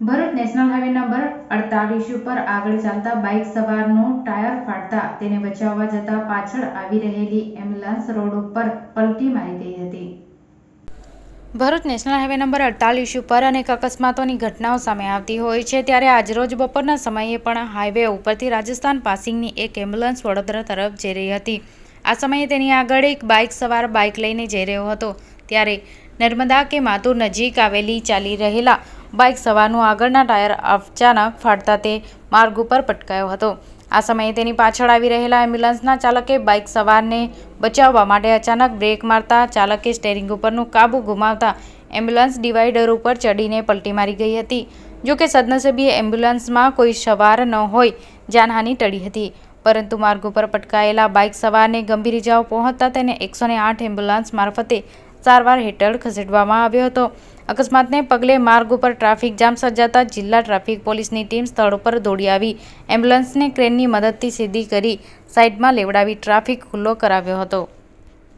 Bharuch national highway number અડતાલીસ ઉપર આગળ ચાલતા બાઇક સવારનો ટાયર ફાટતા તેને બચાવવા જતા પાછળ આવી રહેલી એમ્બ્યુલન્સ રોડ ઉપર પલટી મારી ગઈ હતી. ભરૂચ નેશનલ હાઈવે નંબર અડતાલીસ ઉપર અનેક અકસ્માતોની ઘટનાઓ સામે આવતી હોય છે ત્યારે આજરોજ બપોરના સમયે પણ હાઈવે ઉપરથી રાજસ્થાન પાસિંગની એક એમ્બ્યુલન્સ વડોદરા તરફ જઈ રહી હતી. આ સમયે તેની આગળ એક બાઇક સવાર બાઇક લઈને જઈ રહ્યો હતો. ત્યારે નર્મદા કે માતુર નજીક આવેલી ચાલી રહેલા બાઇક સવારનું આગળના ટાયર અચાનક ફાટતા તે માર્ગ ઉપર પટકાયો હતો. આ સમયે તેની પાછળ આવી રહેલા એમ્બ્યુલન્સના ચાલકે બાઇક સવારને બચાવવા માટે અચાનક બ્રેક મારતા ચાલકે સ્ટેરિંગ ઉપરનું કાબુ ગુમાવતા એમ્બ્યુલન્સ ડિવાઈડર ઉપર ચડીને પલટી મારી ગઈ હતી. જોકે સદનસીબે એમ્બ્યુલન્સમાં કોઈ સવાર ન હોય, જાનહાનિ ટળી હતી. પરંતુ માર્ગ ઉપર પટકાયેલા બાઇક સવારને ગંભીર ઇજાઓ પહોંચતા તેને એકસો આઠ એમ્બ્યુલન્સ મારફતે સારવાર હેઠળ ખસેડવામાં આવ્યો હતો. અકસ્માતને પગલે માર્ગ ઉપર ટ્રાફિક જામ સર્જાતા જિલ્લા ટ્રાફિક પોલીસની ટીમ સ્થળ ઉપર દોડી આવી. એમ્બ્યુલન્સને ક્રેનની મદદથી સીધી કરી સાઇડમાં લેવડાવી ટ્રાફિક ખુલ્લો કરાવ્યો હતો.